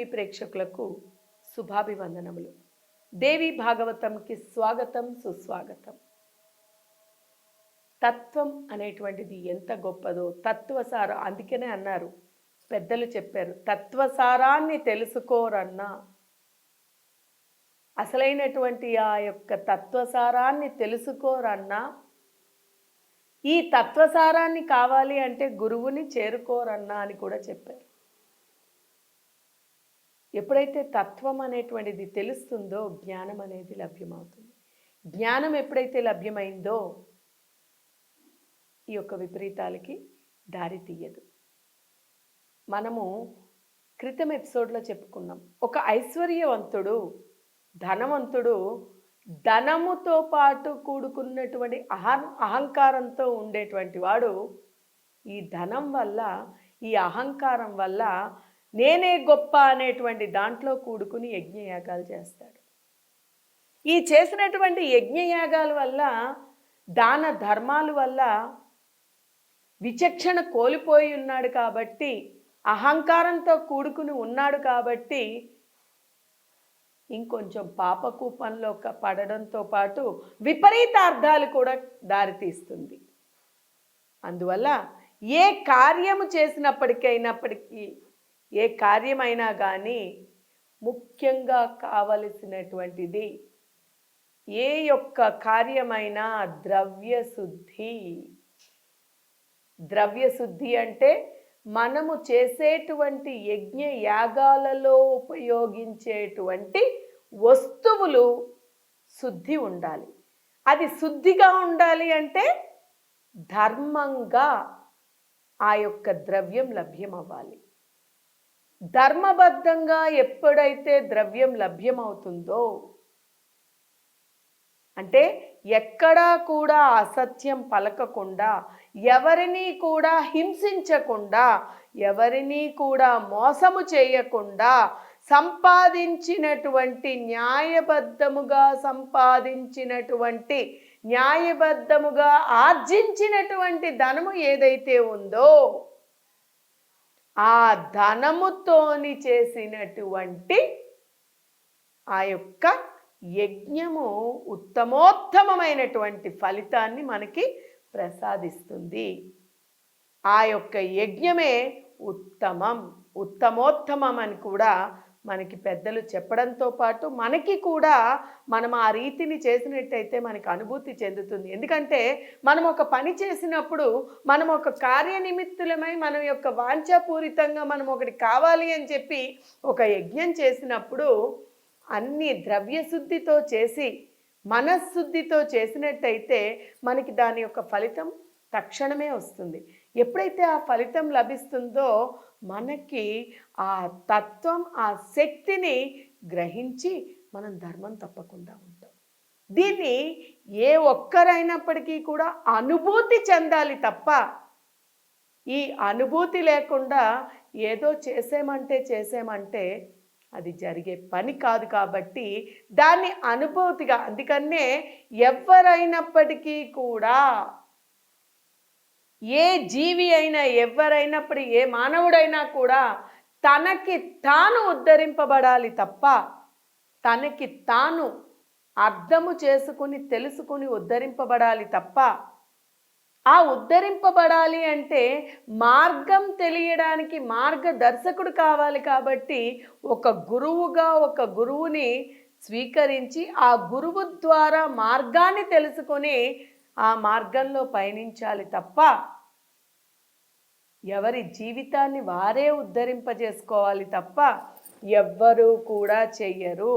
TV ప్రేక్షకులకు శుభాభివందనములు. దేవి భాగవతంకి స్వాగతం సుస్వాగతం. తత్వం అనేటువంటిది ఎంత గొప్పదో తత్వసారం అందుకనే అన్నారు పెద్దలు చెప్పారు తత్వసారాన్ని తెలుసుకోరన్నా అసలైనటువంటి ఆ యొక్క తత్వసారాన్ని తెలుసుకోరన్నా ఈ తత్వసారాన్ని కావాలి అంటే గురువుని చేరుకోరన్నా అని కూడా చెప్పారు. ఎప్పుడైతే తత్వం అనేటువంటిది తెలుస్తుందో జ్ఞానం అనేది లభ్యమవుతుంది. జ్ఞానం ఎప్పుడైతే లభ్యమైందో ఈ యొక్క విపరీతాలకి దారి తీయదు. మనము క్రితం ఎపిసోడ్లో చెప్పుకున్నాం ఒక ఐశ్వర్యవంతుడు ధనవంతుడు ధనముతో పాటు కూడుకున్నటువంటి అహం అహంకారంతో ఉండేటువంటి వాడు ఈ ధనం వల్ల ఈ అహంకారం వల్ల నేనే గొప్ప అనేటువంటి దాంట్లో కూడుకుని యజ్ఞయాగాలు చేస్తాడు. ఈ చేసినటువంటి యజ్ఞయాగాల వల్ల దాన ధర్మాల వల్ల విచక్షణ కోల్పోయి ఉన్నాడు కాబట్టి అహంకారంతో కూడుకుని ఉన్నాడు కాబట్టి ఇంకొంచెం పాపకూపంలో పడడంతో పాటు విపరీత అర్థాలు కూడా దారితీస్తుంది. అందువల్ల ఏ కార్యము చేసినప్పటికైనప్పటికీ ఏ కార్యమైనా కానీ ముఖ్యంగా కావలసినటువంటిది ఏ యొక్క కార్యమైనా ద్రవ్య శుద్ధి. ద్రవ్య శుద్ధి అంటే మనము చేసేటువంటి యజ్ఞ యాగాలలో ఉపయోగించేటువంటి వస్తువులు శుద్ధి ఉండాలి. అది శుద్ధిగా ఉండాలి అంటే ధర్మంగా ఆ యొక్క ద్రవ్యం లభ్యం అవ్వాలి ధర్మబద్ధంగా ఎప్పుడైతే ద్రవ్యం లభ్యమవుతుందో అంటే ఎక్కడా కూడా అసత్యం పలకకుండా ఎవరిని కూడా హింసించకుండా ఎవరిని కూడా మోసము చేయకుండా సంపాదించినటువంటి న్యాయబద్ధముగా సంపాదించినటువంటి న్యాయబద్ధముగా ఆర్జించినటువంటి ధనము ఏదైతే ఉందో ఆ ధనముతోని చేసినటువంటి ఆ యొక్క యజ్ఞము ఉత్తమోత్తమమైనటువంటి ఫలితాన్ని మనకి ప్రసాదిస్తుంది. ఆ యొక్క యజ్ఞమే ఉత్తమం ఉత్తమోత్తమం అని కూడా మనకి పెద్దలు చెప్పడంతో పాటు మనకి కూడా మనం ఆ రీతిని చేసినట్టయితే మనకి అనుభూతి చెందుతుంది. ఎందుకంటే మనం ఒక పని చేసినప్పుడు మనం ఒక కార్యనిమిత్తులమై మనం యొక్క వాంఛాపూరితంగా మనం ఒకటి కావాలి అని చెప్పి ఒక యజ్ఞం చేసినప్పుడు అన్ని ద్రవ్యశుద్ధితో చేసి మనశుద్ధితో చేసినట్టయితే మనకి దాని యొక్క ఫలితం తక్షణమే వస్తుంది. ఎప్పుడైతే ఆ ఫలితం లభిస్తుందో మనకి ఆ తత్వం ఆ శక్తిని గ్రహించి మనం ధర్మం తప్పకుండా ఉంటాం. దీన్ని ఏ ఒక్కరైనప్పటికీ కూడా అనుభూతి చెందాలి తప్ప ఈ అనుభూతి లేకుండా ఏదో చేసేమంటే చేసేమంటే అది జరిగే పని కాదు కాబట్టి దాన్ని అనుభూతిగా అందుకనే ఎవరైనప్పటికీ కూడా ఏ జీవి అయినా ఎవరైనప్పుడు ఏ మానవుడైనా కూడా తనకి తాను ఉద్ధరింపబడాలి తప్ప తనకి తాను అర్థము చేసుకుని తెలుసుకుని ఉద్ధరింపబడాలి తప్ప ఆ ఉద్ధరింపబడాలి అంటే మార్గం తెలియడానికి మార్గదర్శకుడు కావాలి కాబట్టి ఒక గురువుగా ఒక గురువుని స్వీకరించి ఆ గురువు ద్వారా మార్గాన్ని తెలుసుకొని ఆ మార్గంలో పయనించాలి తప్ప ఎవరి జీవితాన్ని వారే ఉద్ధరింపజేసుకోవాలి తప్ప ఎవ్వరూ కూడా చెయ్యరు.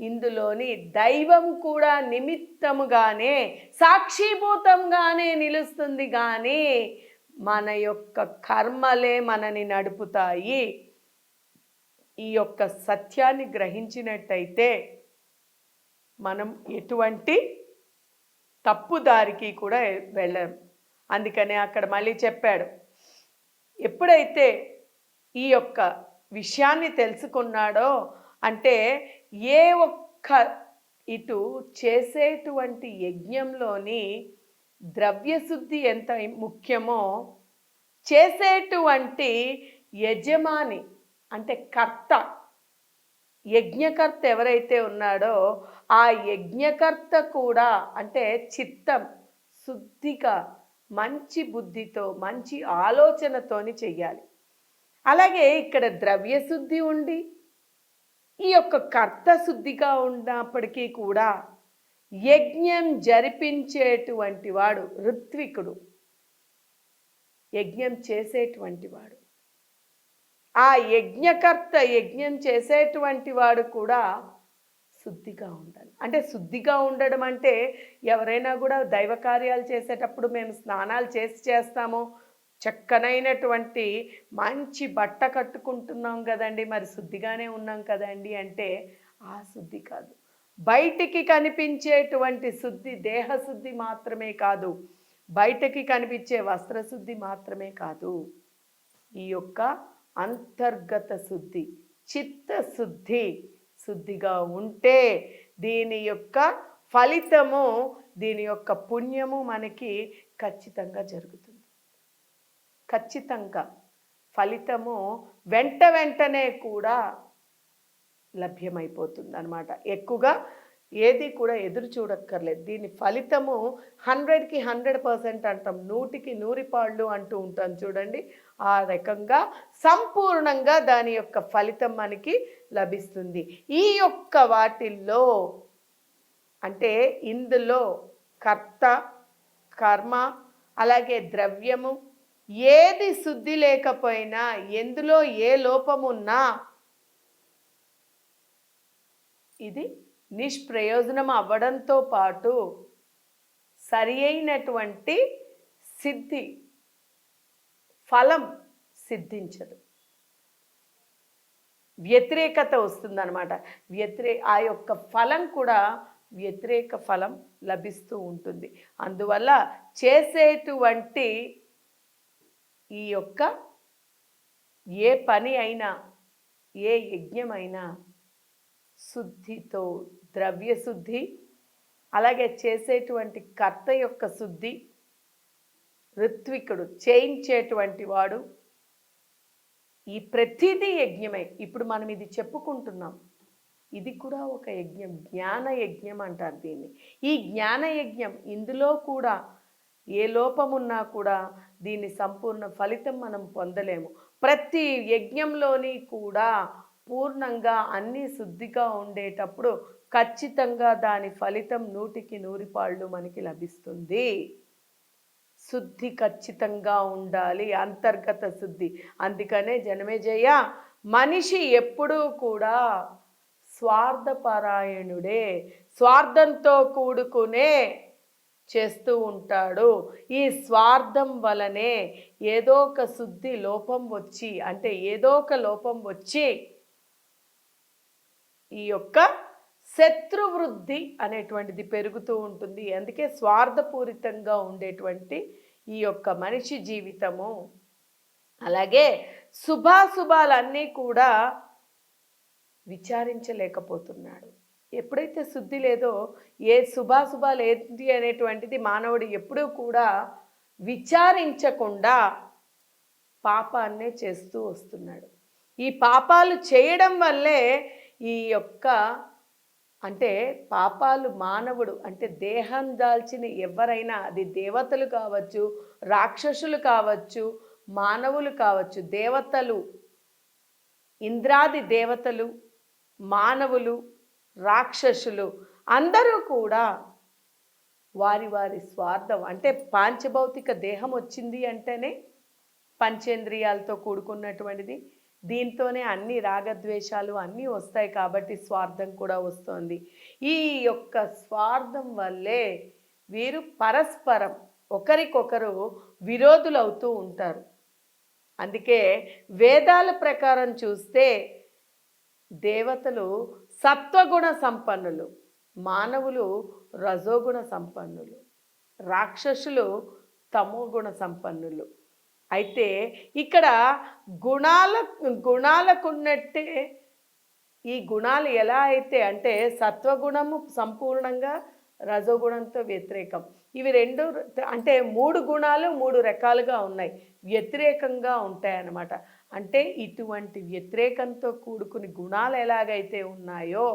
ఇందులోని దైవం కూడా నిమిత్తముగానే సాక్షిభూతంగానే నిలుస్తుంది కానీ మన యొక్క కర్మలే మనని నడుపుతాయి. ఈ యొక్క సత్యాన్ని గ్రహించినట్టయితే మనం ఎటువంటి తప్పు దారికి కూడా వెళ్ళం. అందుకనే అక్కడ మళ్ళీ చెప్పాడు. ఎప్పుడైతే ఈ యొక్క విషయాన్ని తెలుసుకున్నాడో అంటే ఏ ఒక్క ఇటు చేసేటువంటి యజ్ఞంలోని ద్రవ్యశుద్ధి ఎంత ముఖ్యమో చేసేటువంటి యజమాని అంటే కర్త యజ్ఞకర్త ఎవరైతే ఉన్నాడో ఆ యజ్ఞకర్త కూడా అంటే చిత్తం శుద్ధిగా మంచి బుద్ధితో మంచి ఆలోచనతోని చెయ్యాలి. అలాగే ఇక్కడ ద్రవ్య శుద్ధి ఉండి ఈ యొక్క కర్త శుద్ధిగా ఉన్నప్పటికీ కూడా యజ్ఞం జరిపించేటువంటి వాడు ఋత్వికుడు. యజ్ఞం చేసేటువంటి వాడు. ఆ యజ్ఞకర్త యజ్ఞం చేసేటువంటి వాడు కూడా శుద్ధిగా ఉండాలి. అంటే శుద్ధిగా ఉండడం అంటే ఎవరైనా కూడా దైవ కార్యాలు చేసేటప్పుడు మేము స్నానాలు చేసి చేస్తాము. చక్కనైనటువంటి మంచి బట్ట కట్టుకుంటున్నాం కదండి. మరి శుద్ధిగానే ఉన్నాం కదండి అంటే ఆ శుద్ధి కాదు. బయటికి కనిపించేటువంటి శుద్ధి దేహశుద్ధి మాత్రమే కాదు. బయటకి కనిపించే వస్త్రశుద్ధి మాత్రమే కాదు. ఈ యొక్క అంతర్గత శుద్ధి చిత్తశుద్ధి శుద్ధిగా ఉంటే దీని యొక్క ఫలితము దీని యొక్క పుణ్యము మనకి ఖచ్చితంగా జరుగుతుంది. ఖచ్చితంగా ఫలితము వెంట వెంటనే కూడా లభ్యమైపోతుంది అనమాట ఎక్కువగా ఏది కూడా ఎదురు చూడక్కర్లేదు. దీని ఫలితము హండ్రెడ్కి హండ్రెడ్ పర్సెంట్ అంటాం. నూటికి నూరి పాళ్ళు అంటూ ఉంటాం చూడండి. ఆ రకంగా సంపూర్ణంగా దాని యొక్క ఫలితం మనకి లభిస్తుంది. ఈ యొక్క వాటిల్లో అంటే ఇందులో కర్త కర్మ అలాగే ద్రవ్యము ఏది శుద్ధి లేకపోయినా ఎందులో ఏ లోపమున్నా ఇది నిష్ప్రయోజనం అవ్వడంతో పాటు సరి అయినటువంటి సిద్ధి ఫలం సిద్ధించదు. వ్యతిరేకత వస్తుందన్నమాట. వ్యతిరే ఆ యొక్క ఫలం కూడా వ్యతిరేక ఫలం లభిస్తూ ఉంటుంది. అందువల్ల చేసేటువంటి ఈ యొక్క ఏ పని అయినా ఏ యజ్ఞమైనా శుద్ధితో ద్రవ్య శుద్ధి అలాగే చేసేటువంటి కర్త యొక్క శుద్ధి ఋత్వికుడు చేయించేటువంటి వాడు ఈ ప్రతిదీ యజ్ఞమే. ఇప్పుడు మనం ఇది చెప్పుకుంటున్నాం. ఇది కూడా ఒక యజ్ఞం జ్ఞాన యజ్ఞం అంటారు దీన్ని. ఈ జ్ఞాన యజ్ఞం ఇందులో కూడా ఏ లోపమున్నా కూడా దీని సంపూర్ణ ఫలితం మనం పొందలేము. ప్రతి యజ్ఞంలోని కూడా పూర్ణంగా అన్నీ శుద్ధిగా ఉండేటప్పుడు ఖచ్చితంగా దాని ఫలితం నూటికి నూరిపాళ్ళు మనకి లభిస్తుంది. శుద్ధి ఖచ్చితంగా ఉండాలి అంతర్గత శుద్ధి. అందుకనే జనమేజయ మనిషి ఎప్పుడూ కూడా స్వార్థపరాయణుడే స్వార్థంతో కూడుకునే చేస్తూ ఉంటాడు. ఈ స్వార్థం వలనే ఏదో ఒక శుద్ధి లోపం వచ్చి అంటే ఏదో ఒక లోపం వచ్చి ఈ యొక్క శత్రువృద్ధి అనేటువంటిది పెరుగుతూ ఉంటుంది. అందుకే స్వార్థపూరితంగా ఉండేటువంటి ఈ యొక్క మనిషి జీవితము. అలాగే శుభాశుభాలన్నీ కూడా విచారించలేకపోతున్నాడు. ఎప్పుడైతే శుద్ధి లేదో ఏ శుభాశుభాలు ఏంటి అనేటువంటిది మానవుడు ఎప్పుడూ కూడా విచారించకుండా పాపాన్నే చేస్తూ వస్తున్నాడు. ఈ పాపాలు చేయడం వల్లే ఈ యొక్క అంటే పాపాలు మానవుడు అంటే దేహం దాల్చిన ఎవరైనా అది దేవతలు కావచ్చు రాక్షసులు కావచ్చు మానవులు కావచ్చు దేవతలు ఇంద్రాది దేవతలు మానవులు రాక్షసులు అందరూ కూడా వారి వారి స్వార్థం అంటే పాంచభౌతిక దేహం వచ్చింది అంటేనే పంచేంద్రియాలతో కూడుకున్నటువంటిది. దీంతోనే అన్ని రాగద్వేషాలు అన్నీ వస్తాయి కాబట్టి స్వార్థం కూడా వస్తుంది. ఈ యొక్క స్వార్థం వల్లే వీరు పరస్పరం ఒకరికొకరు విరోధులు అవుతూ ఉంటారు. అందుకే వేదాల ప్రకారం చూస్తే దేవతలు సత్వగుణ సంపన్నులు మానవులు రజోగుణ సంపన్నులు రాక్షసులు తమోగుణ సంపన్నులు. అయితే ఇక్కడ గుణాల గుణాలకున్నట్టే ఈ గుణాలు ఎలా అయితే అంటే సత్వగుణము సంపూర్ణంగా రజోగుణంతో వ్యతిరేకం. ఇవి రెండు అంటే మూడు గుణాలు మూడు రకాలుగా ఉన్నాయి. వ్యతిరేకంగా ఉంటాయి అన్నమాట అంటే ఇటువంటి వ్యతిరేకంతో కూడుకుని గుణాలు ఎలాగైతే ఉన్నాయో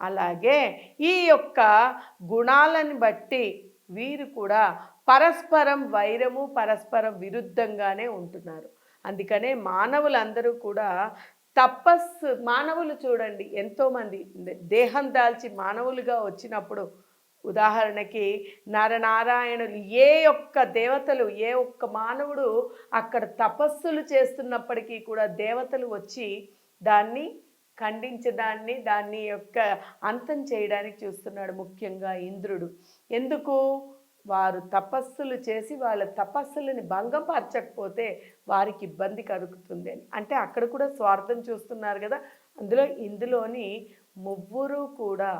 అలాగే ఈ యొక్క గుణాలను బట్టి వీరు కూడా పరస్పరం వైరము పరస్పరం విరుద్ధంగానే ఉంటున్నారు. అందుకనే మానవులందరూ కూడా తపస్సు మానవులు చూడండి ఎంతోమంది దేహం దాల్చి మానవులుగా వచ్చినప్పుడు ఉదాహరణకి నరనారాయణులు ఏ ఒక్క దేవతలు ఏ ఒక్క మానవుడు అక్కడ తపస్సులు చేస్తున్నప్పటికీ కూడా దేవతలు వచ్చి దాన్ని ఖండించడాన్ని దాన్ని యొక్క అంతం చేయడానికి చూస్తున్నాడు ముఖ్యంగా ఇంద్రుడు. ఎందుకు? వారు తపస్సులు చేసి వాళ్ళ తపస్సులని భంగపరచకపోతే వారికి ఇబ్బంది కలుగుతుంది అని. అంటే అక్కడ కూడా స్వార్థం చూస్తున్నారు కదా. అందులో ఇందులోని ముగ్గురు కూడా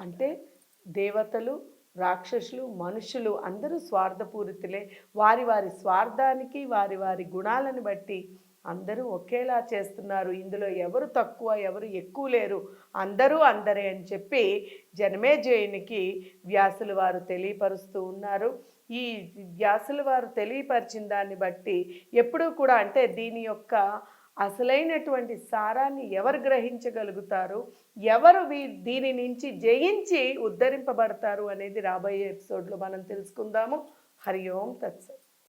అంటే దేవతలు రాక్షసులు మనుషులు అందరూ స్వార్థపూరితులే. వారి వారి స్వార్థానికి వారి వారి గుణాలను బట్టి అందరూ ఒకేలా చేస్తున్నారు. ఇందులో ఎవరు తక్కువ ఎవరు ఎక్కువ లేరు. అందరూ అందరే అని చెప్పి జనమేజయునికి వ్యాసులు వారు తెలియపరుస్తూ ఉన్నారు. ఈ వ్యాసులు వారు తెలియపరిచిన దాన్ని బట్టి ఎప్పుడూ కూడా అంటే దీని యొక్క అసలైనటువంటి సారాన్ని ఎవరు గ్రహించగలుగుతారు? ఎవరు వీ దీని నుంచి జయించి ఉద్ధరింపబడతారు అనేది రాబోయే ఎపిసోడ్లో మనం తెలుసుకుందాము. హరి ఓం తత్సత్.